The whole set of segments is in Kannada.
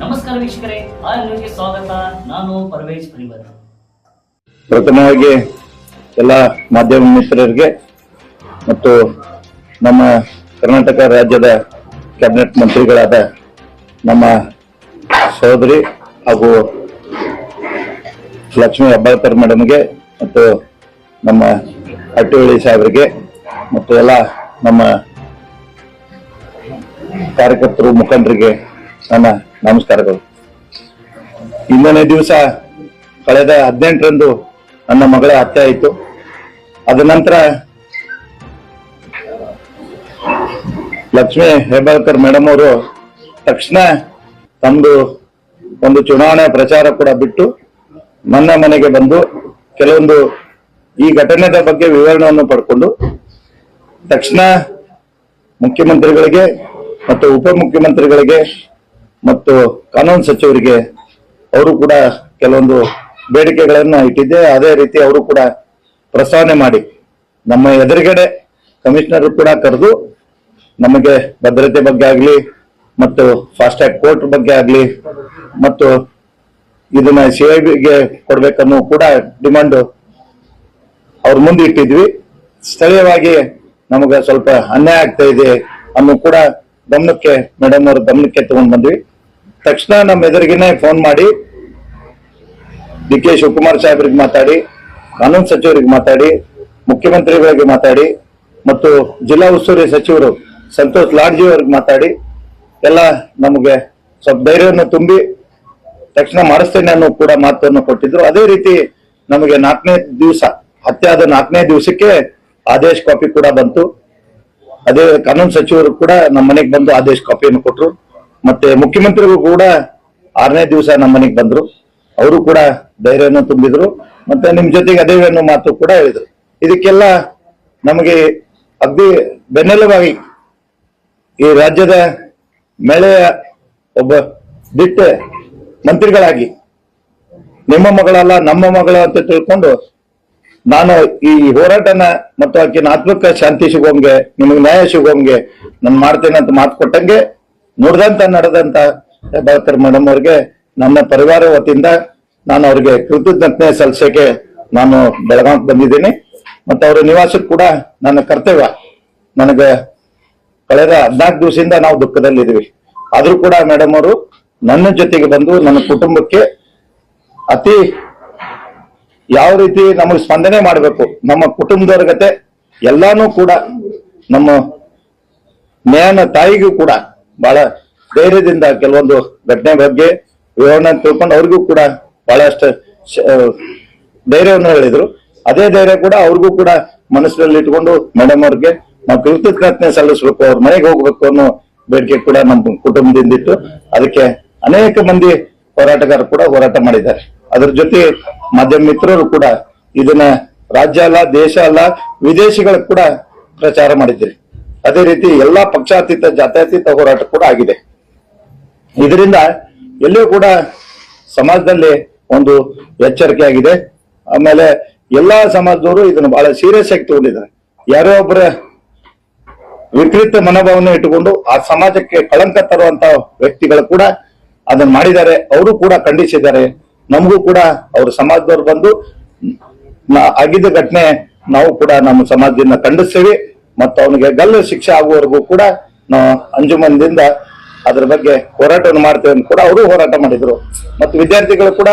ನಮಸ್ಕಾರ ವೀಕ್ಷಕರೇ ಸ್ವಾಗತ. ನಾನು ಪರಿವರ್ ಪ್ರಥಮವಾಗಿ ಎಲ್ಲ ಮಾಧ್ಯಮ ಮಿತ್ರರಿಗೆ ಮತ್ತು ನಮ್ಮ ಕರ್ನಾಟಕ ರಾಜ್ಯದ ಕ್ಯಾಬಿನೆಟ್ ಮಂತ್ರಿಗಳಾದ ನಮ್ಮ ಸಹೋದರಿ ಹಾಗೂ ಲಕ್ಷ್ಮೀ ಹೆಬ್ಬಾಳ್ಕರ್ ಮೇಡಮ್ಗೆ ಮತ್ತು ನಮ್ಮ ಹಟ್ಟಿಹಳ್ಳಿ ಸಾಹೇಬರಿಗೆ ಮತ್ತು ಎಲ್ಲ ನಮ್ಮ ಕಾರ್ಯಕರ್ತರು ಮುಖಂಡರಿಗೆ ನನ್ನ ನಮಸ್ಕಾರಗಳು. ಇಂದನೇ ದಿವಸ ಕಳೆದ ಹದಿನೆಂಟರಂದು ನನ್ನ ಮಗಳ ಹತ್ಯೆ ಆಯಿತು. ಅದ ನಂತರ ಲಕ್ಷ್ಮೀ ಹೆಬ್ಬಾಳ್ಕರ್ ಮೇಡಮ್ ಅವರು ತಕ್ಷಣ ತಮ್ಮದು ಒಂದು ಚುನಾವಣೆ ಪ್ರಚಾರ ಕೂಡ ಬಿಟ್ಟು ನನ್ನ ಮನೆಗೆ ಬಂದು ಕೆಲವೊಂದು ಈ ಘಟನೆದ ಬಗ್ಗೆ ವಿವರಣೆಯನ್ನು ಪಡ್ಕೊಂಡು ತಕ್ಷಣ ಮುಖ್ಯಮಂತ್ರಿಗಳಿಗೆ ಮತ್ತು ಉಪಮುಖ್ಯಮಂತ್ರಿಗಳಿಗೆ ಮತ್ತು ಕಾನೂನು ಸಚಿವರಿಗೆ ಅವರು ಕೂಡ ಕೆಲವೊಂದು ಬೇಡಿಕೆಗಳನ್ನು ಇಟ್ಟಿದ್ದೆ. ಅದೇ ರೀತಿ ಅವರು ಕೂಡ ಪ್ರಸ್ತಾವನೆ ಮಾಡಿ, ನಮ್ಮ ಎದುರುಗಡೆ ಕಮಿಷನರ್ ಕೂಡ ಕರೆದು ನಮಗೆ ಭದ್ರತೆ ಬಗ್ಗೆ ಆಗಲಿ ಮತ್ತು ಫಾಸ್ಟ್ ಟ್ರ್ಯಾಕ್ ಕೋರ್ಟ್ ಬಗ್ಗೆ ಆಗಲಿ ಮತ್ತು ಇದನ್ನ ಸಿಐಬಿಗೆ ಕೊಡ್ಬೇಕನ್ನೋ ಕೂಡ ಡಿಮಾಂಡ್ ಅವ್ರ ಮುಂದೆ ಇಟ್ಟಿದ್ವಿ. ಸ್ಥಳೀಯವಾಗಿ ನಮಗೆ ಸ್ವಲ್ಪ ಅನ್ಯಾಯ ಆಗ್ತಾ ಇದೆ ಅನ್ನೋ ಕೂಡ ಗಮನಕ್ಕೆ, ಮೇಡಮ್ ಅವ್ರ ಗಮನಕ್ಕೆ ತಗೊಂಡ್ ಬಂದ್ವಿ. ತಕ್ಷಣ ನಮ್ಮ ಎದುರಿಗೇನೆ ಫೋನ್ ಮಾಡಿ ಡಿ ಕೆ ಶಿವಕುಮಾರ್ ಸಾಹೇಬ್ರಿಗೆ ಮಾತಾಡಿ, ಕಾನೂನು ಸಚಿವರಿಗೆ ಮಾತಾಡಿ ಮುಖ್ಯಮಂತ್ರಿಗಳಿಗೆ ಮಾತಾಡಿ, ಮತ್ತು ಜಿಲ್ಲಾ ಉಸ್ತುವಾರಿ ಸಚಿವರು ಸಂತೋಷ್ ಲಾಡ್ಜಿ ಅವ್ರಿಗೆ ಮಾತಾಡಿ, ಎಲ್ಲ ನಮಗೆ ಸ್ವಲ್ಪ ಧೈರ್ಯವನ್ನು ತುಂಬಿ ತಕ್ಷಣ ಮಾಡಿಸ್ತೇನೆ ಅನ್ನೋ ಕೂಡ ಮಾತನ್ನು ಕೊಟ್ಟಿದ್ರು. ಅದೇ ರೀತಿ ನಮಗೆ ನಾಲ್ಕನೇ ದಿವಸ ಹತ್ಯೆ ಆದ ನಾಲ್ಕನೇ ದಿವಸಕ್ಕೆ ಆದೇಶ ಕಾಪಿ ಕೂಡ ಬಂತು. ಅದೇ ಕಾನೂನು ಸಚಿವರು ಕೂಡ ನಮ್ಮ ಮನೆಗೆ ಬಂದು ಆದೇಶ ಕಾಪಿಯನ್ನು ಕೊಟ್ರು. ಮತ್ತೆ ಮುಖ್ಯಮಂತ್ರಿಗಳು ಕೂಡ ಆರನೇ ದಿವಸ ನಮ್ಮ ಮನೆಗೆ ಬಂದ್ರು. ಅವರು ಕೂಡ ಧೈರ್ಯವನ್ನು ತುಂಬಿದ್ರು. ಮತ್ತೆ ನಿಮ್ ಜೊತೆಗೆ ಅದೇ ಅನ್ನೋ ಮಾತು ಕೂಡ ಹೇಳಿದ್ರು. ಇದಕ್ಕೆಲ್ಲ ನಮಗೆ ಅಗ್ದಿ ಬೆನ್ನೆಲುಬಾಗಿ ಈ ರಾಜ್ಯದ ಮಳೆಯ ಒಬ್ಬ ದಿಟ್ಟ ಮಂತ್ರಿಗಳಾಗಿ ನಿಮ್ಮ ಮಗಳಲ್ಲ, ನಮ್ಮ ಮಗಳ ಅಂತ ತಿಳ್ಕೊಂಡು ನಾನು ಈ ಹೋರಾಟನ ಮತ್ತು ಆಕಿನ ಆತ್ಮಕ ಶಾಂತಿ ಸಿಗೋಂಗೆ ನಿಮಗೆ ನ್ಯಾಯ ಸಿಗೋಂಗೆ ನಾನು ಮಾಡ್ತೇನೆ ಅಂತ ಮಾತು ಕೊಟ್ಟಂಗೆ ನುಡ್ದಂತ, ನಡೆದಂತ ಡಾಕ್ಟರ್ ಮೇಡಮ್ ಅವ್ರಿಗೆ ನನ್ನ ಪರಿವಾರ ವತಿಯಿಂದ ನಾನು ಅವ್ರಿಗೆ ಕೃತಜ್ಞತೆ ಸಲ್ಲಿಸಕ್ಕೆ ನಾನು ಬೆಳಗಾವ್ ಬಂದಿದ್ದೀನಿ. ಮತ್ತು ಅವರ ನಿವಾಸಕ್ಕೆ ಕೂಡ ನನ್ನ ಕರ್ತವ್ಯ. ನನಗೆ ಕಳೆದ ಹದಿನಾಲ್ಕು ದಿವಸದಿಂದ ನಾವು ದುಃಖದಲ್ಲಿದ್ದೀವಿ. ಆದ್ರೂ ಕೂಡ ಮೇಡಮ್ ಅವರು ನನ್ನ ಜೊತೆಗೆ ಬಂದು ನನ್ನ ಕುಟುಂಬಕ್ಕೆ ಅತಿ ಯಾವ ರೀತಿ ನಮಗೆ ಸ್ಪಂದನೆ ಮಾಡಬೇಕು, ನಮ್ಮ ಕುಟುಂಬದವ್ರ ಗತೆ ಎಲ್ಲಾನು ಕೂಡ, ನಮ್ಮ ನ್ಯಾಯನ ತಾಯಿಗೂ ಕೂಡ ಬಹಳ ಧೈರ್ಯದಿಂದ ಕೆಲವೊಂದು ಘಟನೆ ಬಗ್ಗೆ ವಿವರಣೆ ತಿಳ್ಕೊಂಡು ಅವ್ರಿಗೂ ಕೂಡ ಬಹಳಷ್ಟು ಧೈರ್ಯವನ್ನು ಹೇಳಿದ್ರು. ಅದೇ ಧೈರ್ಯ ಕೂಡ ಅವ್ರಿಗೂ ಕೂಡ ಮನಸ್ಸಿನಲ್ಲಿ ಇಟ್ಕೊಂಡು ಮೇಡಮ್ ಅವ್ರಿಗೆ ನಾವು ಕೃತಜ್ಞತೆ ಸಲ್ಲಿಸಬೇಕು, ಅವ್ರ ಮನೆಗೆ ಹೋಗ್ಬೇಕು ಅನ್ನೋ ಬೇಡಿಕೆ ಕೂಡ ನಮ್ಮ ಕುಟುಂಬದಿಂದ ಇತ್ತು. ಅದಕ್ಕೆ ಅನೇಕ ಮಂದಿ ಹೋರಾಟಗಾರರು ಕೂಡ ಹೋರಾಟ ಮಾಡಿದ್ದಾರೆ. ಅದ್ರ ಜೊತೆ ಮಾಧ್ಯಮ ಮಿತ್ರರು ಕೂಡ ಇದನ್ನ ರಾಜ್ಯ ಅಲ್ಲ, ದೇಶ ಅಲ್ಲ, ವಿದೇಶಿಗಳ ಕೂಡ ಪ್ರಚಾರ ಮಾಡಿದ್ದೀರಿ. ಅದೇ ರೀತಿ ಎಲ್ಲಾ ಪಕ್ಷಾತೀತ, ಜಾತ್ಯತೀತ ಹೋರಾಟ ಕೂಡ ಆಗಿದೆ. ಇದರಿಂದ ಎಲ್ಲಿಯೂ ಕೂಡ ಸಮಾಜದಲ್ಲಿ ಒಂದು ಎಚ್ಚರಿಕೆ ಆಗಿದೆ. ಆಮೇಲೆ ಎಲ್ಲಾ ಸಮಾಜದವರು ಇದನ್ನು ಬಹಳ ಸೀರಿಯಸ್ ಆಗಿ ತಗೊಂಡಿದ್ದಾರೆ. ಯಾರೋ ಒಬ್ಬರ ವಿಪರೀತ ಮನೋಭಾವನೆ ಇಟ್ಟುಕೊಂಡು ಆ ಸಮಾಜಕ್ಕೆ ಕಳಂಕ ತರುವಂತ ವ್ಯಕ್ತಿಗಳು ಕೂಡ ಅದನ್ನ ಮಾಡಿದ್ದಾರೆ. ಅವರು ಕೂಡ ಖಂಡಿಸಿದ್ದಾರೆ. ನಮಗೂ ಕೂಡ ಅವ್ರ ಸಮಾಜದವ್ರು ಬಂದು ಆಗಿದ್ದ ಘಟನೆ ನಾವು ಕೂಡ ನಮ್ಮ ಸಮಾಜದಿಂದ ಖಂಡಿಸ್ತೀವಿ. ಮತ್ತು ಅವನಿಗೆ ಗಲ್ಲು ಶಿಕ್ಷೆ ಆಗುವವರೆಗೂ ಕೂಡ ನಾವು ಅಂಜುಮನ್ದಿಂದ ಅದ್ರ ಬಗ್ಗೆ ಹೋರಾಟವನ್ನು ಮಾಡ್ತೇವೆ ಅಂತ ಕೂಡ ಅವರು ಹೋರಾಟ ಮಾಡಿದ್ರು. ಮತ್ತು ವಿದ್ಯಾರ್ಥಿಗಳು ಕೂಡ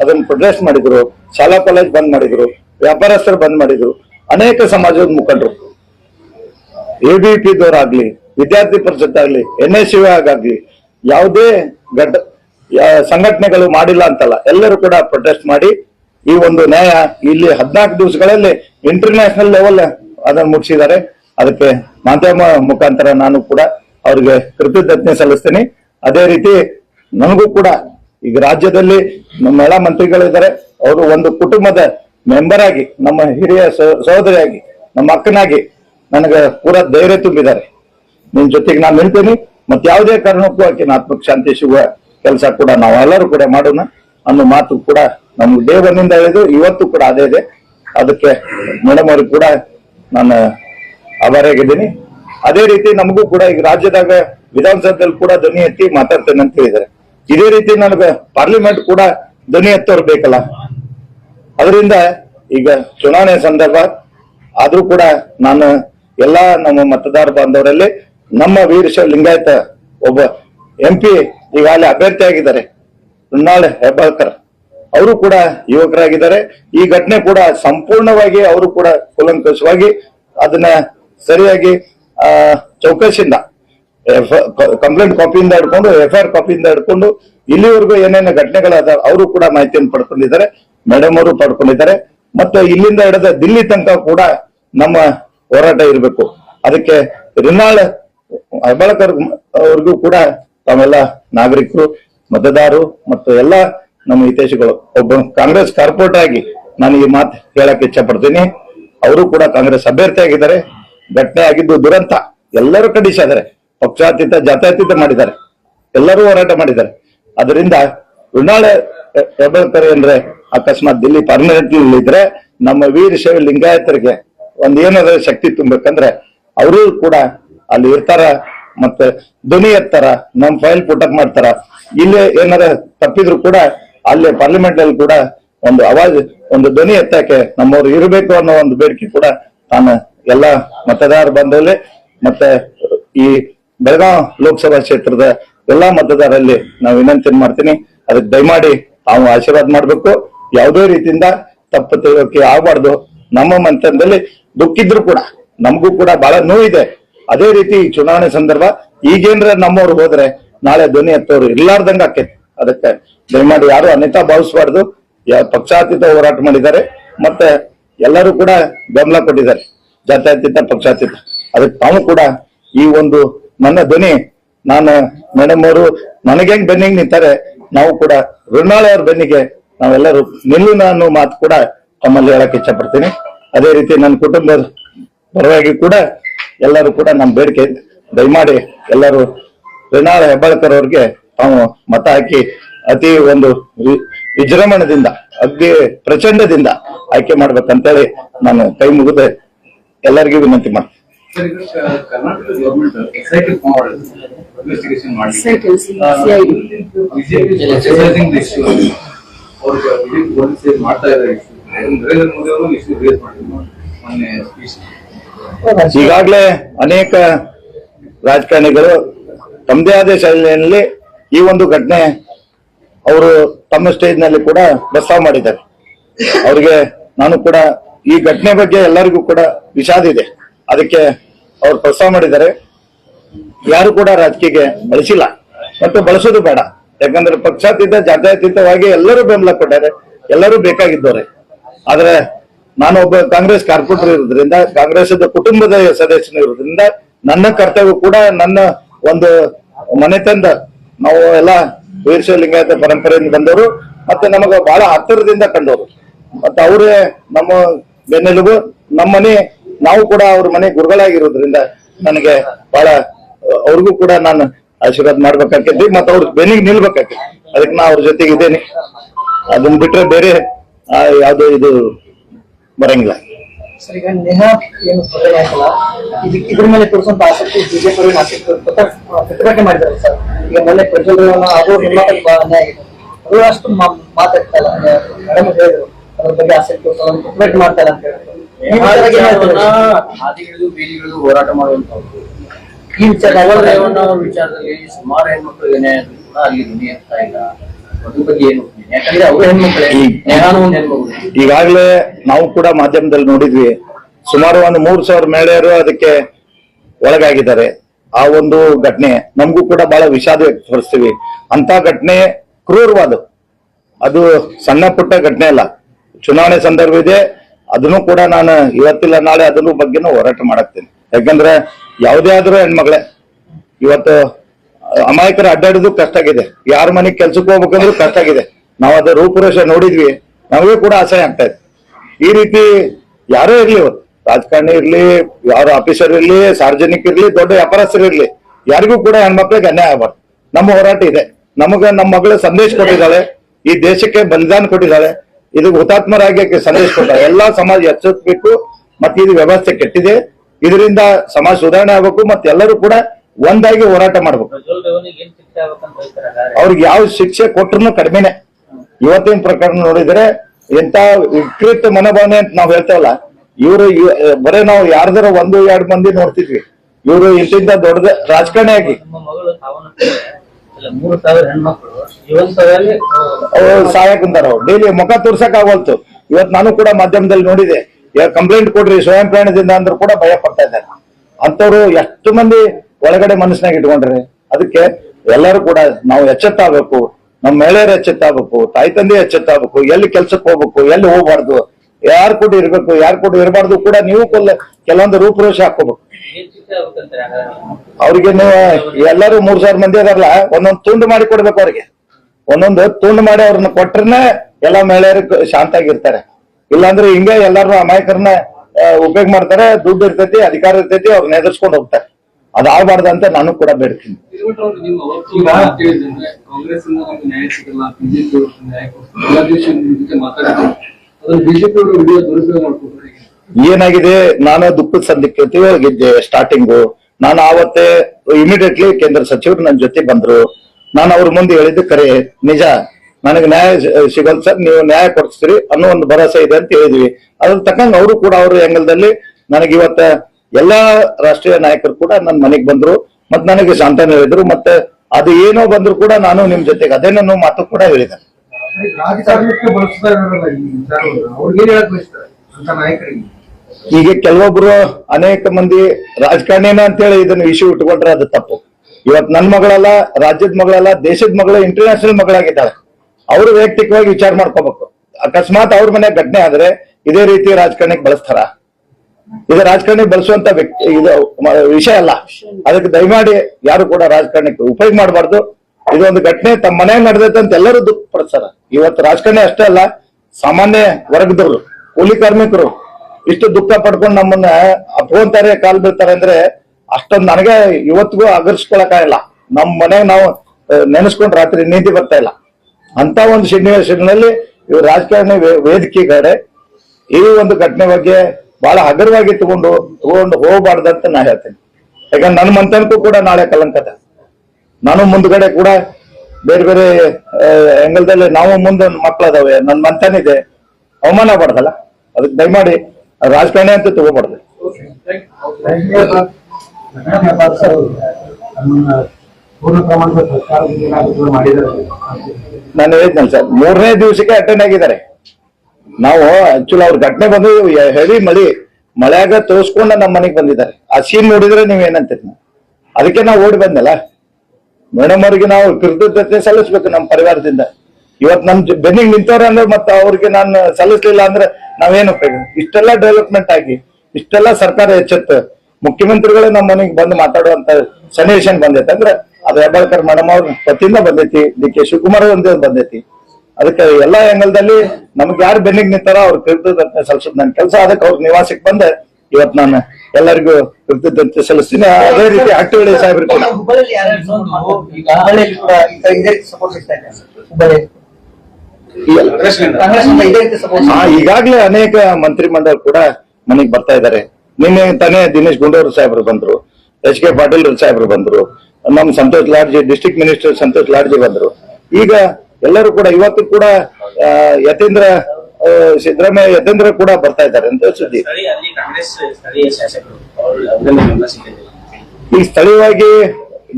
ಅದನ್ನು ಪ್ರೊಟೆಸ್ಟ್ ಮಾಡಿದ್ರು, ಶಾಲಾ ಕಾಲೇಜ್ ಬಂದ್ ಮಾಡಿದ್ರು, ವ್ಯಾಪಾರಸ್ಥರು ಬಂದ್ ಮಾಡಿದ್ರು, ಅನೇಕ ಸಮಾಜದ ಮುಖಂಡರು. ಎಬಿಪಿ ವಿದ್ಯಾರ್ಥಿ ಪರಿಷತ್ ಆಗ್ಲಿ ಎನ್ ಎಸ್ ಯು ಯಾವುದೇ ಯಾ- ಸಂಘಟನೆಗಳು ಮಾಡಿಲ್ಲ ಅಂತಲ್ಲ, ಎಲ್ಲರೂ ಕೂಡ ಪ್ರೊಟೆಸ್ಟ್ ಮಾಡಿ ಈ ಒಂದು ನ್ಯಾಯ ಇಲ್ಲಿ ಹದಿನಾಲ್ಕು ದಿವಸಗಳಲ್ಲಿ ಇಂಟರ್ನ್ಯಾಷನಲ್ ಲೆವೆಲ್ ಅದನ್ನು ಮುಗಿಸಿದ್ದಾರೆ. ಅದಕ್ಕೆ ಮಾಧ್ಯಮ ಮುಖಾಂತರ ನಾನು ಕೂಡ ಅವರಿಗೆ ಕೃತಜ್ಞತೆ ಸಲ್ಲಿಸ್ತೀನಿ. ಅದೇ ರೀತಿ ನನಗೂ ಕೂಡ ಈಗ ರಾಜ್ಯದಲ್ಲಿ ಮಹಿಳಾ ಮಂತ್ರಿಗಳಿದ್ದಾರೆ ಅವರು ಒಂದು ಕುಟುಂಬದ ಮೆಂಬರ್ ಆಗಿ, ನಮ್ಮ ಹಿರಿಯ ಸಹ- ಸಹೋದರಿಯಾಗಿ, ನಮ್ಮ ಅಕ್ಕನಾಗಿ ನನಗೆ ಪೂರಾ ಧೈರ್ಯ ತುಂಬಿದ್ದಾರೆ. ನಿನ್ ಜೊತೆಗೆ ನಾನು ನಿಲ್ತೀನಿ. ಮತ್ತೆ ಯಾವುದೇ ಕಾರಣಕ್ಕೂ ಆಕೆ ಆತ್ಮಕ್ಕೆ ಶಾಂತಿ ಸಿಗುವ ಕೆಲಸ ಕೂಡ ನಾವೆಲ್ಲರೂ ಕೂಡ ಮಾಡೋಣ ಅನ್ನೋ ಮಾತು ಕೂಡ ನಮ್ಗೆ ದೇವನಿಂದ ಹೇಳಿದ್ರು ಇವತ್ತು ಕೂಡ ಅದೇ ಇದೆ. ಅದಕ್ಕೆ ಮೇಡಮ್ ಅವ್ರಿಗೆ ಕೂಡ ನಾನು ಆಭಾರಿಯಾಗಿದ್ದೀನಿ ಅದೇ ರೀತಿ ನಮಗೂ ಕೂಡ ಈಗ ರಾಜ್ಯದಾಗ ವಿಧಾನಸಭೆಯಲ್ಲಿ ಕೂಡ ಧ್ವನಿ ಎತ್ತಿ ಮಾತಾಡ್ತೇನೆ ಅಂತ ಹೇಳಿದ್ದಾರೆ. ಇದೇ ರೀತಿ ನನಗೆ ಪಾರ್ಲಿಮೆಂಟ್ ಕೂಡ ಧ್ವನಿ ಎತ್ತವ್ರು ಬೇಕಲ್ಲ. ಅದರಿಂದ ಈಗ ಚುನಾವಣೆ ಸಂದರ್ಭ, ಆದ್ರೂ ಕೂಡ ನಾನು ಎಲ್ಲಾ ನಮ್ಮ ಮತದಾರ ಬಾಂಧವರಲ್ಲಿ ನಮ್ಮ ವೀರಶ ಲಿಂಗಾಯತ ಒಬ್ಬ ಎಂ ಪಿ ಈಗಾಗಲೇ ಅಭ್ಯರ್ಥಿ ಆಗಿದ್ದಾರೆ ಮೃಣಾಲ್ ಹೆಬ್ಬಾಳ್ಕರ್. ಅವರು ಕೂಡ ಯುವಕರಾಗಿದ್ದಾರೆ. ಈ ಘಟನೆ ಕೂಡ ಸಂಪೂರ್ಣವಾಗಿ ಅವರು ಕೂಡ ಕೂಲಂಕಷವಾಗಿ ಅದನ್ನ ಸರಿಯಾಗಿ ಚೌಕಶಿಂದ ಕಂಪ್ಲೇಂಟ್ ಕಾಪಿಯಿಂದ ಹಿಡ್ಕೊಂಡು ಎಫ್ ಐ ಆರ್ ಕಾಪಿಯಿಂದ ಹಿಡ್ಕೊಂಡು, ಇಲ್ಲಿವರೆಗೂ ಏನೇನು ಘಟನೆಗಳಾದ, ಅವರು ಕೂಡ ಮಾಹಿತಿಯನ್ನು ಪಡ್ಕೊಂಡಿದ್ದಾರೆ ಮೇಡಮ್ ಅವರು ಪಡ್ಕೊಂಡಿದ್ದಾರೆ, ಮತ್ತೆ ಇಲ್ಲಿಂದ ಹಿಡಿದ ದಿಲ್ಲಿ ತನಕ ಕೂಡ ನಮ್ಮ ಹೋರಾಟ ಇರಬೇಕು. ಅದಕ್ಕೆ ರಿನಾಳ್ ಹೆಬ್ಬಾಳ್ಕರ್ ಅವ್ರಿಗೂ ಕೂಡ ತಾವೆಲ್ಲ ನಾಗರಿಕರು, ಮತದಾರರು, ಮತ್ತು ಎಲ್ಲ ನಮ್ಮ ಹಿತೈಷಿಗಳು, ಒಬ್ಬ ಕಾಂಗ್ರೆಸ್ ಕಾರ್ಪೊರೇಟ್ ಆಗಿ ನಾನು ಈ ಮಾತು ಹೇಳಕ್ಕೆ ಇಚ್ಛೆ ಪಡ್ತೀನಿ. ಅವರು ಕೂಡ ಕಾಂಗ್ರೆಸ್ ಅಭ್ಯರ್ಥಿ ಆಗಿದ್ದಾರೆ ಘಟನೆ ಆಗಿದ್ದು ದುರಂತ. ಎಲ್ಲರೂ ಖಂಡಿಸಿದ್ದಾರೆ ಪಕ್ಷಾತೀತ, ಜಾತ್ಯತೀತ ಮಾಡಿದ್ದಾರೆ. ಎಲ್ಲರೂ ಹೋರಾಟ ಮಾಡಿದ್ದಾರೆ. ಅದರಿಂದ ಉನ್ನಾಳೆ ಹೆಬ್ಬಳ್ಕರ್ ಅಂದ್ರೆ ಅಕಸ್ಮಾತ್ ದಿಲ್ಲಿ ಪರ್ಮನೆಂಟ್ ಇದ್ರೆ ನಮ್ಮ ವೀರಶೈವ ಲಿಂಗಾಯತರಿಗೆ ಒಂದ್ ಏನಾದ್ರೆ ಶಕ್ತಿ ತುಂಬಬೇಕಂದ್ರೆ ಅವರು ಕೂಡ ಅಲ್ಲಿ ಇರ್ತಾರ ಮತ್ತೆ ಧ್ವನಿ ಎತ್ತಾರ, ನಮ್ ಫೈಲ್ ಪುಟಕ್ ಮಾಡ್ತಾರ. ಇಲ್ಲಿ ಏನಾರ ತಪ್ಪಿದ್ರು ಕೂಡ ಅಲ್ಲಿ ಪಾರ್ಲಿಮೆಂಟ್ ಅಲ್ಲಿ ಕೂಡ ಒಂದು ಅವಾಜ್, ಒಂದು ಧ್ವನಿ ಎತ್ತಕ್ಕೆ ನಮ್ಮವ್ರು ಇರಬೇಕು ಅನ್ನೋ ಒಂದು ಬೇಡಿಕೆ ಕೂಡ ನಾನು ಎಲ್ಲ ಮತದಾರ ಬಂದಲ್ಲಿ ಮತ್ತೆ ಈ ಬೆಳಗಾವ್ ಲೋಕಸಭಾ ಕ್ಷೇತ್ರದ ಎಲ್ಲಾ ಮತದಾರಲ್ಲಿ ನಾವು ವಿನಂತಿ ಮಾಡ್ತೀನಿ. ಅದಕ್ಕೆ ದಯಮಾಡಿ ತಾವು ಆಶೀರ್ವಾದ ಮಾಡ್ಬೇಕು. ಯಾವುದೇ ರೀತಿಯಿಂದ ತಪ್ಪು ತೆಗೆಯೋಕೆ ಆಗಬಾರ್ದು. ನಮ್ಮ ಮಂತನದಲ್ಲಿ ದುಃಖಿದ್ರು ಕೂಡ, ನಮಗೂ ಕೂಡ ಬಹಳ ನೋವಿದೆ. ಅದೇ ರೀತಿ ಈ ಚುನಾವಣೆ ಸಂದರ್ಭ ಈಗೇನ್ರ ನಮ್ಮವ್ರು ಹೋದ್ರೆ ನಾಳೆ ಧ್ವನಿ ಎತ್ತವ್ರು ಇರ್ಲಾರ್ದಂಗ ಆಕೈತಿ. ಅದಕ್ಕೆ ದಯಮಾಡಿ ಯಾರು ಅನಿತಾ ಭಾವಿಸಬಾರ್ದು. ಪಕ್ಷಾತೀತ ಹೋರಾಟ ಮಾಡಿದ್ದಾರೆ. ಮತ್ತೆ ಎಲ್ಲರೂ ಕೂಡ ಬೆಂಬಲ ಕೊಟ್ಟಿದ್ದಾರೆ. ಜಾತ್ಯತೀತ, ಪಕ್ಷಾತೀತ. ಅದಕ್ಕೆ ತಾವು ಕೂಡ ಈ ಒಂದು ನನ್ನ ಧ್ವನಿ, ನಾನು ಮೇಡಮ್ ಅವರು ನನಗೆ ಬೆನ್ನಿಗೆ ನಿಂತಾರೆ, ನಾವು ಕೂಡ ಋಣಾಳ ಅವ್ರ ಬೆನ್ನಿಗೆ ನಾವೆಲ್ಲರೂ ನಿಲ್ಲುನ ಅನ್ನೋ ಮಾತು ಕೂಡ ತಮ್ಮಲ್ಲಿ ಹೇಳಕ್ ಇಷ್ಟಪಡ್ತೀನಿ. ಪಡ್ತೀನಿ ಅದೇ ರೀತಿ ನನ್ನ ಕುಟುಂಬದ ಪರವಾಗಿ ಕೂಡ ಎಲ್ಲರೂ ಕೂಡ ನಮ್ಮ ಬೇಡಿಕೆ ದಯಮಾಡಿ ಎಲ್ಲರೂ ಋಣಾಳ ಹೆಬ್ಬಾಳ್ಕರ್ ಅವ್ರಿಗೆ ತಾವು ಮತ ಹಾಕಿ ಅತಿ ಒಂದು ವಿಜೃಂಭಣದಿಂದ ಅಗ್ದಿ ಪ್ರಚಂಡದಿಂದ ಆಯ್ಕೆ ಮಾಡ್ಬೇಕಂತೇಳಿ ನಾನು ಕೈ ಮುಗಿದು. ಎಲ್ಲರಿಗೂ ವಿನಂತಿ ಮಾಡ್ತೀನಿ. Karnataka government excited power investigation ಮಾಡಿ ಬಿಜೆಪಿ ಎಕ್ಸರ್ಸೈಸಿಂಗ್ ಇಶ್ಯೂ ಅವ್ರಿಗೆ ಬಿಜೆಪಿ ಪೊಲೀಸ್ ಮಾಡ್ತಾ ಇದ್ದಾರೆ. issue. ನರೇಂದ್ರ ಮೋದಿ ಅವರು ಇಶ್ಯೂ ರೇಸ್ ಮಾಡಿದ್ರು ಮೊನ್ನೆ ಸ್ಪೀಚ್ ಈಗಾಗಲೇ ಅನೇಕ ರಾಜಕಾರಣಿಗಳು ತಮ್ಮದೇ ಆದ ಶೈಲಿಯಲ್ಲಿ ಈ ಒಂದು ಘಟನೆ ಅವರು ತಮ್ಮ ಸ್ಟೇಜ್ನಲ್ಲಿ ಕೂಡ ಪ್ರಸ್ತಾವ ಮಾಡಿದ್ದಾರೆ. ಅವರಿಗೆ ನಾನು ಕೂಡ ಈ ಘಟನೆ ಬಗ್ಗೆ ಎಲ್ಲರಿಗೂ ಕೂಡ ವಿಷಾದ ಇದೆ. ಅದಕ್ಕೆ ಅವ್ರು ಪ್ರಸ್ತಾವ ಮಾಡಿದ್ದಾರೆ. ಯಾರು ಕೂಡ ರಾಜಕೀಯಕ್ಕೆ ಬಳಸಿಲ್ಲ. ಮತ್ತು ಬಳಸೋದು ಬೇಡ. ಯಾಕಂದ್ರೆ ಪಕ್ಷಾತೀತ, ಜಾತ್ಯತೀತವಾಗಿ ಎಲ್ಲರೂ ಬೆಂಬಲ ಕೊಟ್ಟಾರೆ ಎಲ್ಲರೂ ಬೇಕಾಗಿದ್ದವ್ರೆ. ಆದ್ರೆ ನಾನು ಒಬ್ಬ ಕಾಂಗ್ರೆಸ್ ಕಾರ್ಪೊರೇಟರ್ ಇರೋದ್ರಿಂದ ಕಾಂಗ್ರೆಸ್ ಕುಟುಂಬದ ಸದಸ್ಯನ ಇರೋದ್ರಿಂದ, ನನ್ನ ಕರ್ತವ್ಯ ಕೂಡ ನನ್ನ ಒಂದು ಮನೆತಂದ ನಾವು ಎಲ್ಲ ವೀರಶೈವ ಲಿಂಗಾಯತ ಪರಂಪರೆಯಿಂದ ಬಂದವರು, ಮತ್ತೆ ನಮಗ ಬಹಳ ಹತ್ತಿರದಿಂದ ಕಂಡವರು. ಮತ್ತೆ ಅವರೇ ನಮ್ಮ ಬೆನ್ನೆಲುಬು. ನಮ್ಮ ಮನೆ ನಾವು ಕೂಡ ಅವ್ರ ಮನೆ ಗುರುಗಳಾಗಿರೋದ್ರಿಂದ ನನಗೆ ಬಹಳ ಅವ್ರಿಗೂ ಕೂಡ ನಾನು ಆಶೀರ್ವಾದ ಮಾಡ್ಬೇಕಾಕೈತಿ ಮತ್ತ ಅವ್ರ ಬೆನ್ನಿಗೆ ನಿಲ್ಬೇಕಾಕೈತಿ ಅದಕ್ಕೆ ನಾ ಅವ್ರ ಜೊತೆಗೆ ಇದ್ದೇನೆ. ಅದನ್ನ ಬಿಟ್ರೆ ಬೇರೆ ಆ, ಯಾವ್ದು ಇದು ಬರಂಗಿಲ್ಲ. ಈಗ ನೇಹಾ ಏನು ಇದಕ್ಕೆ ಇದ್ರ ಮೇಲೆ ತೋರಿಸುವಂತ ಆಸಕ್ತಿ ಬಿಜೆಪಿ ಪ್ರತಿಭಟನೆ ಮಾಡಿದ್ದಾರೆ ಸರ್. ಈಗ ಮೊನ್ನೆ ಪ್ರಜ್ವಲ್ ನಿರ್ಮಾಪಕ ಅನ್ಯಾಯ ಆಗಿದೆ. ಅವರು ಅಷ್ಟು ಮಾತಾಡ್ತಾ ಇಲ್ಲ. ಹೇಳಿದ್ರು. ಅದ್ರ ಬಗ್ಗೆ ಆಸಕ್ತಿ ಅಂತ ಹಾದಿಗಿಳಿದು ಬೀದಿಗಿಳಿದು ಹೋರಾಟ ಮಾಡುವಂತವ್ರು ಈ ವಿಚಾರ ಡಬಲ್ ವಿಚಾರದಲ್ಲಿ ಸುಮಾರು ಹೆಣ್ಮಕ್ಳು ಏನೇ ಅಲ್ಲಿ ಧ್ವನಿ ಎತ್ತಾ ಇಲ್ಲ. ಅದ್ರ ಬಗ್ಗೆ ಏನು ಯಾಕಂದ್ರೆ ಅವ್ರು ಹೆಣ್ಮಕ್ಳೇ ನೇಹಾನು ಒಂದ್ ಹೆಣ್ಮಗಳು ಈಗಾಗಲೇ ನಾವು ಕೂಡ ಮಾಧ್ಯಮದಲ್ಲಿ ನೋಡಿದ್ವಿ ಸುಮಾರು ಒಂದು ಮೂರ್ ಸಾವಿರ ಮಹಿಳೆಯರು ಅದಕ್ಕೆ ಒಳಗಾಗಿದ್ದಾರೆ. ಆ ಒಂದು ಘಟನೆ ನಮಗೂ ಕೂಡ ಬಹಳ ವಿಷಾದ ವ್ಯಕ್ತಪಡಿಸ್ತೀವಿ. ಅಂತ ಘಟನೆ ಕ್ರೂರವಾದ. ಅದು ಸಣ್ಣ ಪುಟ್ಟ ಘಟನೆ ಅಲ್ಲ. ಚುನಾವಣೆ ಸಂದರ್ಭ ಇದೆ, ಅದನ್ನು ಕೂಡ ನಾನು ಇವತ್ತಿಲ್ಲ, ನಾಳೆ ಅದನ್ನು ಬಗ್ಗೆನೂ ಹೋರಾಟ ಮಾಡಾಕ್ತೀನಿ. ಯಾಕಂದ್ರೆ ಯಾವುದೇ ಆದ್ರೂ ಹೆಣ್ಮಗಳೇ, ಇವತ್ತು ಅಮಾಯಕರ ಅಡ್ಡಾಡೋದು ಕಷ್ಟ ಆಗಿದೆ ಯಾರ ಮನೆಗೆ ಕೆಲ್ಸಕ್ಕೆ ಹೋಗ್ಬೇಕಂದ್ರೂ ಕಷ್ಟ ಆಗಿದೆ ನಾವು ಅದರ ರೂಪುರೇಷ ನೋಡಿದ್ವಿ, ನಮಗೂ ಕೂಡ ಅಸಹ್ಯ ಆಗ್ತಾ ಇದೆ. ಈ ರೀತಿ ಯಾರೇ ಇರ್ಲಿ ರಾಜಕಾರಣಿ ಇರ್ಲಿ, ಯಾರ ಆಫೀಸರ್ ಇರ್ಲಿ, ಸಾರ್ವಜನಿಕ ಇರ್ಲಿ, ದೊಡ್ಡ ವ್ಯಾಪಾರಸ್ಥರು ಇರ್ಲಿ, ಯಾರಿಗೂ ಕೂಡ ಹೆಣ್ಮಕ್ಳಿಗೆ ಅನ್ಯಾಯ ಆಗಬಾರ್ದು. ನಮ್ಮ ಹೋರಾಟ ಇದೆ. ನಮಗ ನಮ್ಮ ಮಗಳು ಸಂದೇಶ ಕೊಟ್ಟಿದ್ದಾಳೆ, ಈ ದೇಶಕ್ಕೆ ಬಲಿದಾನ ಕೊಟ್ಟಿದ್ದಾಳೆ ಇದಕ್ಕೆ ಹುತಾತ್ಮರಾಗಿ ಆಕೆ ಸಂದೇಶ ಕೊಡ್ತಾರೆ ಎಲ್ಲಾ ಸಮಾಜ ಎಚ್ಚೆತ್ತಬೇಕು, ಮತ್ತೆ ಇದು ವ್ಯವಸ್ಥೆ ಕೆಟ್ಟಿದೆ. ಇದರಿಂದ ಸಮಾಜ ಸುಧಾರಣೆ ಆಗ್ಬೇಕು, ಮತ್ತೆ ಎಲ್ಲರೂ ಕೂಡ ಒಂದಾಗಿ ಹೋರಾಟ ಮಾಡ್ಬೇಕು? ಅವ್ರಿಗೆ ಯಾವ ಶಿಕ್ಷೆ ಕೊಟ್ಟರು ಕಡಿಮೆನೆ. ಇವತ್ತಿನ ಪ್ರಕರಣ ನೋಡಿದ್ರೆ ಎಂತ ವಿಕೃತ ಮನೋಭಾವನೆ ಅಂತ ನಾವ್ ಹೇಳ್ತೇವಲ್ಲ ಇವರು ಬರೇ ನಾವು ಯಾರ್ದಾರ ಒಂದು, ಎರಡು ಮಂದಿ ನೋಡ್ತಿದ್ವಿ. ಇವರು ಇಂತಿಂತ ದೊಡ್ಡದ ರಾಜಕಾರಣಿ ಆಗಿ. ಅವ್ರು ಡೈಲಿ ಮುಖ ತೋರ್ಸಕ್ ಆಗೋಲ್ತು ಇವತ್ ನಾನು ಕೂಡ ಮಾಧ್ಯಮದಲ್ಲಿ ನೋಡಿದೆ. ಕಂಪ್ಲೇಂಟ್ ಕೊಡ್ರಿ ಸ್ವಯಂ ಪ್ರಯಾಣದಿಂದ ಅಂದ್ರೂ ಕೂಡ ಭಯ ಪಡ್ತಾ ಇದ್ದಾರೆ. ಅಂತವ್ರು ಎಷ್ಟು ಮಂದಿ ಒಳಗಡೆ ಮನಸ್ಸಿನಾಗ ಇಟ್ಕೊಂಡ್ರಿ, ಅದಕ್ಕೆ ಎಲ್ಲರೂ ಕೂಡ ನಾವು ಎಚ್ಚೆತ್ತಾಗಬೇಕು. ನಮ್ಮ ಮಹಿಳೆಯರು ಎಚ್ಚೆತ್ತಾಗಬೇಕು, ತಾಯಿ ತಂದೆ ಎಚ್ಚೆತ್ತಾಗಬೇಕು. ಎಲ್ಲಿ ಕೆಲ್ಸಕ್ಕೆ ಹೋಗ್ಬೇಕು, ಎಲ್ಲಿ ಹೋಗ್ಬಾರ್ದು ಯಾರು ಕೂಡ ಇರ್ಬೇಕು, ಯಾರು ಕೂಡ ಇರಬಾರ್ದು ಕೂಡ ನೀವು ಕೊಲ್ಲ ಕೆಲವೊಂದು ರೂಪುರೇಷ ಹಾಕೋಬೇಕು ಅವ್ರಿಗೆ ಎಲ್ಲರೂ ಮೂರ್ ಸಾವಿರ ಮಂದಿ ಅದಾರಲ್ಲ, ಒಂದೊಂದು ತುಂಡು ಮಾಡಿ ಕೊಡ್ಬೇಕು ಅವ್ರಿಗೆ. ಒಂದೊಂದು ತುಂಡು ಮಾಡಿ ಅವ್ರನ್ನ ಕೊಟ್ರನೆ ಎಲ್ಲ ಮಹಿಳೆಯರು ಶಾಂತ ಆಗಿರ್ತಾರೆ ಇಲ್ಲಾಂದ್ರೆ ಹಿಂಗೆ ಎಲ್ಲಾರು ಅಮಾಯಕರನ್ನ ಉಪಯೋಗ ಮಾಡ್ತಾರೆ, ದುಡ್ಡು ಇರ್ತೈತಿ, ಅಧಿಕಾರ ಇರ್ತೈತಿ, ಅವ್ರನ್ನ ಎದುರ್ಸ್ಕೊಂಡು ಹೋಗ್ತಾರೆ. ಅದಾಗಬಾರ್ದು ಅಂತ ನಾನು ಕೂಡ ಬೇಡ್ತೀನಿ. ಕಾಂಗ್ರೆಸ್ ಏನಾಗಿದೆ? ನಾನು ದುಃಖದ ಅಂತ ಹೋಗಿದ್ದೆ ಸ್ಟಾರ್ಟಿಂಗು ನಾನು ಆವತ್ತೇ ಇಮಿಡಿಯೇಟ್ಲಿ ಕೇಂದ್ರ ಸಚಿವರು ನನ್ನ ಜೊತೆ ಬಂದ್ರು. ನಾನು ಅವ್ರ ಮುಂದೆ ಹೇಳಿದ್ದು ಕರೆ, ನಿಜ. ನನಗೆ ನ್ಯಾಯ ಸಿಗಲ್ ಸರ್, ನೀವು ನ್ಯಾಯ ಕೊಡಿಸ್ತೀರಿ ಅನ್ನೋ ಒಂದು ಭರವಸೆ ಇದೆ ಅಂತ ಹೇಳಿದ್ವಿ. ಅದ್ರ ತಕ್ಕಂಗೆ ಅವರು ಕೂಡ ಅವ್ರ ಆಂಗಲ್ದಲ್ಲಿ ನನಗೆ ಇವತ್ತ ಎಲ್ಲಾ ರಾಷ್ಟ್ರೀಯ ನಾಯಕರು ಕೂಡ ನನ್ನ ಮನೆಗೆ ಬಂದ್ರು. ಮತ್ತೆ ನನಗೆ ಸಾಂತ್ವನ ಹೇಳಿದ್ರು. ಮತ್ತೆ ಅದು ಏನೋ ಬಂದ್ರು ಕೂಡ ನಾನು ನಿಮ್ ಜೊತೆಗೆ ಅದೇನೋ ಮಾತು ಕೂಡ ಹೇಳಿದೆ. ಅಂತ ನಾಯಕರಿಗೆ. ಹೀಗೆ ಕೆಲವೊಬ್ರು ಅನೇಕ ಮಂದಿ ರಾಜಕಾರಣಿನ ಅಂತೇಳಿ ಇದನ್ನ ವಿಷಯ ಇಟ್ಕೊಂಡ್ರೆ ಅದು ತಪ್ಪು. ಇವತ್ ನನ್ ಮಗಳಲ್ಲ, ರಾಜ್ಯದ ಮಗಳಲ್ಲ, ದೇಶದ ಮಗಳ ಇಂಟರ್ನ್ಯಾಷನಲ್ ಮಗಳಾಗಿದ್ದಾಳೆ. ಅವರು ವೈಯಕ್ತಿಕವಾಗಿ ವಿಚಾರ ಮಾಡ್ಕೋಬೇಕು. ಅಕಸ್ಮಾತ್ ಅವ್ರ ಮನೆ ಘಟನೆ ಆದ್ರೆ ಇದೇ ರೀತಿ ರಾಜಕಾರಣಿಗೆ ಬಳಸ್ತಾರ. ಇದು ರಾಜಕಾರಣಿ ಬಳಸುವಂತ ವ್ಯಕ್ತಿ, ಇದು ವಿಷಯ ಅಲ್ಲ. ಅದಕ್ಕೆ ದಯಮಾಡಿ ಯಾರು ಕೂಡ ರಾಜಕಾರಣಕ್ಕೆ ಉಪಯೋಗ ಮಾಡಬಾರ್ದು. ಇದೊಂದು ಘಟನೆ ತಮ್ಮ ಮನೆ ನಡೆದೈತೆ ಅಂತ ಎಲ್ಲರೂ ದುಃಖ ಪಡಿಸ್ತಾರ ಇವತ್ತು ರಾಜಕಾರಣಿ ಅಷ್ಟೇ ಅಲ್ಲ, ಸಾಮಾನ್ಯ ವರ್ಗದವರು, ಕೂಲಿ ಕಾರ್ಮಿಕರು ಇಷ್ಟು ದುಃಖ ಪಡ್ಕೊಂಡು ನಮ್ಮನ್ನ ಅಪ್ಕೊಂತಾರೆ ಕಾಲ್ ಬೀಳ್ತಾರೆ ಅಂದ್ರೆ ಅಷ್ಟೊಂದು ನನಗೆ ಇವತ್ತಿಗೂ ಅಗರ್ಸ್ಕೊಳಕ್ಕಾಗಿಲ್ಲ ನಮ್ಮ ಮನೆಗೆ ನಾವು ನೆನೆಸ್ಕೊಂಡು ರಾತ್ರಿ ನೀತಿ ಬರ್ತಾ ಇಲ್ಲ. ಅಂತ ಒಂದು ಸನ್ನಿವೇಶನಲ್ಲಿ ಇವ್ರು ರಾಜಕಾರಣಿ ವೇದಿಕೆ ಕಡೆ ಈ ಒಂದು ಘಟನೆ ಬಗ್ಗೆ ಬಹಳ ಹಗರವಾಗಿ ತಗೊಂಡು ತಗೊಂಡು ಹೋಗಬಾರ್ದಂತ ನಾ ಹೇಳ್ತೇನೆ. ಯಾಕಂದ್ರೆ ನನ್ನ ಮಂತನಕ್ಕೂ ಕೂಡ ನಾಳೆ ಕಲಂಕದ ನಾನು ಮುಂದ್ಗಡೆ ಕೂಡ ಬೇರೆ ಬೇರೆ ಎಂಗಲ್ದಲ್ಲಿ ನಾವು ಮುಂದೆ ಮಕ್ಕಳದಾವೆ. ನನ್ನ ಮಂತನಿದೆ ಅವಮಾನ ಪಡ್ದಲ್ಲ ಅದಕ್ಕೆ ದಯಮಾಡಿ ರಾಜಕಾರಣಿ ಅಂತ ತಗೋಬಾರ್ದು. ನಾನು ಹೇಳಿದ್ನಲ್ಲ ಸರ್, ಮೂರನೇ ದಿವಸಕ್ಕೆ ಅಟೆಂಡ್ ಆಗಿದ್ದಾರೆ. ನಾವು ಆಕ್ಚುಲಿ ಅವ್ರ ಘಟನೆ ಬಂದು ಹೆವಿ ಮಳಿ, ಮಳೆಯಾಗ ತೋರಿಸ್ಕೊಂಡು ನಮ್ಮ ಮನೆಗೆ ಬಂದಿದ್ದಾರೆ. ಆ ಸೀನ್ ನೋಡಿದ್ರೆ ನೀವು ಏನಂತೀರಿ ಅದಕ್ಕೆ ನಾವು ಓಡಿ ಬಂದಲ್ಲ ಮೇಡಮ್ ಅವ್ರಿಗೆ ನಾವು ಕೃತಜ್ಞತೆ ಸಲ್ಲಿಸ್ಬೇಕು ನಮ್ಮ ಪರಿವಾರದಿಂದ. ಇವತ್ ನಮ್ ಬೆನ್ನಿಗೆ ನಿಂತವ್ರೆ ಅಂದ್ರೆ ಮತ್ತೆ ಅವ್ರಿಗೆ ನಾನು ಸಲ್ಲಿಸ್ಲಿಲ್ಲ ಅಂದ್ರೆ ನಾವೇನು ಉಪಯೋಗ ಇಷ್ಟೆಲ್ಲ ಡೆವಲಪ್ಮೆಂಟ್ ಆಗಿ, ಇಷ್ಟೆಲ್ಲ ಸರ್ಕಾರ ಎಚ್ಚೆತ್ತು. ಮುಖ್ಯಮಂತ್ರಿಗಳೇ ನಮ್ಮ ಮನೆಗೆ ಬಂದು ಮಾತಾಡುವಂತ ಸನ್ನಿವೇಶನ್ ಬಂದೈತೆ. ಅಂದ್ರೆ ಅದು ಹೆಬ್ಬಾಳ್ಕರ್ ಮೇಡಮ್ ಅವ್ರ ಪತಿಯಿಂದ ಬಂದೈತಿ, ಡಿ ಕೆ ಶಿವಕುಮಾರ್ ಒಂದೇ ಬಂದೈತಿ. ಅದಕ್ಕೆ ಎಲ್ಲಾ ಆಂಗಲ್ದಲ್ಲಿ ನಮ್ಗೆ ಯಾರು ಬೆನ್ನಿಗೆ ನಿಂತಾರ ಅವ್ರ ಕೃತಜ್ಞತೆ ಸಲ್ಲಿಸೋದು ನನ್ನ ಕೆಲಸ. ಅದಕ್ಕೆ ಅವ್ರ ನಿವಾಸಕ್ಕೆ ಬಂದೆ. ಇವತ್ ನಾನು ಎಲ್ಲರಿಗೂ ಕೃತಜ್ಞತೆ ಸಲ್ಲಿಸ್ತೀನಿ. ಅದೇ ರೀತಿ ಆಕ್ಟಿವಿಟಿ ಸಾಹೇಬ್ರು ಕೂಡ. ಹಾ ಈಗಾಗ್ಲೇ ಅನೇಕ ಮಂತ್ರಿ ಮಂಡಲ ಕೂಡ ಮನೆಗೆ ಬರ್ತಾ ಇದ್ದಾರೆ ನಿನ್ನೆ ತಾನೇ ದಿನೇಶ್ ಗುಂಡೂರು ಸಾಹೇಬ್ರು ಬಂದ್ರು ಎಚ್ ಕೆ ಪಾಟೀಲ್ ಸಾಹೇಬ್ರು ಬಂದ್ರು ನಮ್ಮ ಸಂತೋಷ್ ಲಾಡ್ಜಿ ಡಿಸ್ಟಿಕ್ ಮಿನಿಸ್ಟರ್ ಸಂತೋಷ್ ಲಾಡ್ಜಿ ಬಂದ್ರು. ಈಗ ಎಲ್ಲರೂ ಕೂಡ ಇವತ್ತು ಕೂಡ ಯತೀಂದ್ರ ಸಿದ್ದರಾಮಯ್ಯ ಯತೀಂದ್ರ ಕೂಡ ಬರ್ತಾ ಇದ್ದಾರೆ ಅಂತ ಸುದ್ದಿ. ಈ ಸ್ಥಳೀಯವಾಗಿ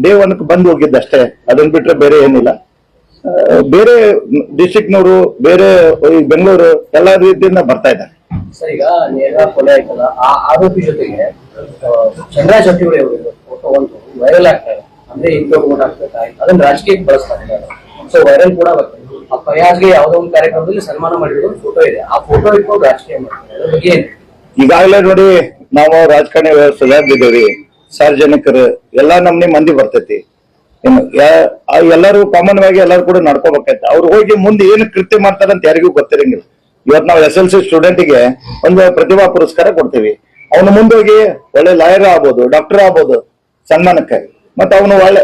ಡೇ ಒನ್ಕ್ ಬಂದು ಹೋಗಿದ್ದಷ್ಟೇ. ಅದನ್ನ ಬಿಟ್ರೆ ಬೇರೆ ಏನಿಲ್ಲ. ಬೇರೆ ಡಿಸ್ಟಿಕ್ನವರು ಬೇರೆ ಈ ಬೆಂಗಳೂರು ಎಲ್ಲಾ ರೀತಿಯಿಂದ ಬರ್ತಾ ಇದ್ದಾರೆ. ಸರ್ ಈಗ ನೇರ ಕೊಲೆ ಆಯ್ತಲ್ಲ ಆ ಆರೋಪಿ ಜೊತೆಗೆ ಚಂದ್ರ ಶೆಟ್ಟಿಗಳು ಅವರು ಫೋಟೋ ಒಂದು ವೈರಲ್ ಆಗ್ತಾ ಇದೆ. ಅಂದ್ರೆ ಆಗ್ಬೇಕಾಯ್ತು ಅದನ್ನ ರಾಜಕೀಯಕ್ಕೆ ಬಳಸ್ತಾ ಇದ್ದಾರೆ. ಸೊ ವೈರಲ್ ಕೂಡ ಬರ್ತದೆ ಆ ಫಯಾಜ್ಗೆ ಯಾವುದೋ ಒಂದು ಕಾರ್ಯಕ್ರಮದಲ್ಲಿ ಸನ್ಮಾನ ಮಾಡಿರೋ ಫೋಟೋ ಇದೆ. ಆ ಫೋಟೋ ಇಟ್ಕೊಂಡು ರಾಜಕೀಯ ಮಾಡ್ತಾರೆ. ಈಗಾಗಲೇ ನೋಡಿ, ನಾವು ರಾಜಕಾರಣಿ ವ್ಯವಸ್ಥೆದಾಗಿದ್ದೇವೆ ಸಾರ್ವಜನಿಕರು ಎಲ್ಲಾ ನಮ್ನಿ ಮಂದಿ ಬರ್ತೈತಿ. ಎಲ್ಲರೂ ಕಾಮನ್ ಆಗಿ ಎಲ್ಲರೂ ಕೂಡ ನಡ್ಕೋಬೇಕಾಯ್ತು. ಅವ್ರು ಹೋಗಿ ಮುಂದೆ ಏನು ಕೃತ್ಯ ಮಾಡ್ತಾರೆ ಅಂತ ಯಾರಿಗೂ ಗೊತ್ತಿರಂಗಿಲ್ಲ. ಇವತ್ತು ನಾವು ಎಸ್ ಎಲ್ ಸಿ ಸ್ಟೂಡೆಂಟ್ಗೆ ಒಂದು ಪ್ರತಿಭಾ ಪುರಸ್ಕಾರ ಕೊಡ್ತೀವಿ. ಅವನು ಮುಂದೋಗಿ ಒಳ್ಳೆ ಲಾಯರ್ ಆಗ್ಬೋದು ಡಾಕ್ಟರ್ ಆಗ್ಬೋದು, ಸನ್ಮಾನಕ್ಕಾಗಿ. ಮತ್ತೆ ಅವನು ಒಳ್ಳೆ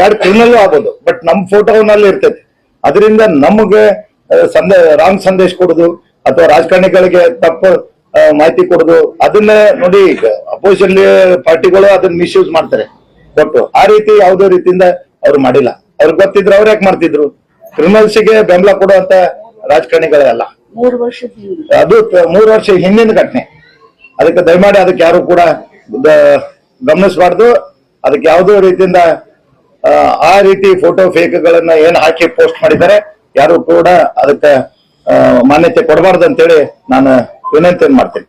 ಬ್ಯಾಡ್ ಕ್ರಿಮಿನಲ್ ಆಗ್ಬೋದು. ಬಟ್ ನಮ್ ಫೋಟೋನಲ್ಲಿ ಇರ್ತೈತಿ ಅದರಿಂದ ನಮಗೆ ಸಂದೇ ರಾಂಗ್ ಸಂದೇಶ ಕೊಡುದು ಅಥವಾ ರಾಜಕಾರಣಿಗಳಿಗೆ ತಪ್ಪು ಮಾಹಿತಿ ಕೊಡುದು ಅದನ್ನ ನೋಡಿ ಅಪೋಸಿಷನ್ ಪಾರ್ಟಿಗಳು ಅದನ್ನ ಮಿಸ್ಯೂಸ್ ಮಾಡ್ತಾರೆ. ಕೊಟ್ಟು ಆ ರೀತಿ ಯಾವುದೇ ರೀತಿಯಿಂದ ಅವ್ರು ಮಾಡಿಲ್ಲ. ಅವ್ರಿಗೆ ಗೊತ್ತಿದ್ರು ಅವ್ರು ಯಾಕೆ ಮಾಡ್ತಿದ್ರು? ಕ್ರಿಮಿನಲ್ಸ್ಗೆ ಬೆಂಬಲ ಕೊಡುವಂತ ರಾಜಕಾರಣಿಗಳಲ್ಲ ಮೂರು ವರ್ಷದ ಹಿಂದೆ. ಅದು ಮೂರು ವರ್ಷ ಹಿಂದಿನ ಘಟನೆ. ಅದಕ್ಕೆ ದಯಮಾಡಿ ಅದಕ್ಕೆ ಯಾರು ಕೂಡ ಗಮನಿಸಬಾರ್ದು. ಅದಕ್ಕೆ ಯಾವುದೋ ರೀತಿಯಿಂದ ಆ ರೀತಿ ಫೋಟೋ ಫೇಕ್ ಫೇಕ್ಗಳನ್ನ ಏನ್ ಹಾಕಿ ಪೋಸ್ಟ್ ಮಾಡಿದ್ದಾರೆ, ಯಾರು ಕೂಡ ಅದಕ್ಕೆ ಮಾನ್ಯತೆ ಕೊಡಬಾರ್ದು ಅಂತೇಳಿ ನಾನು ವಿನಂತಿ ಮಾಡ್ತೇನೆ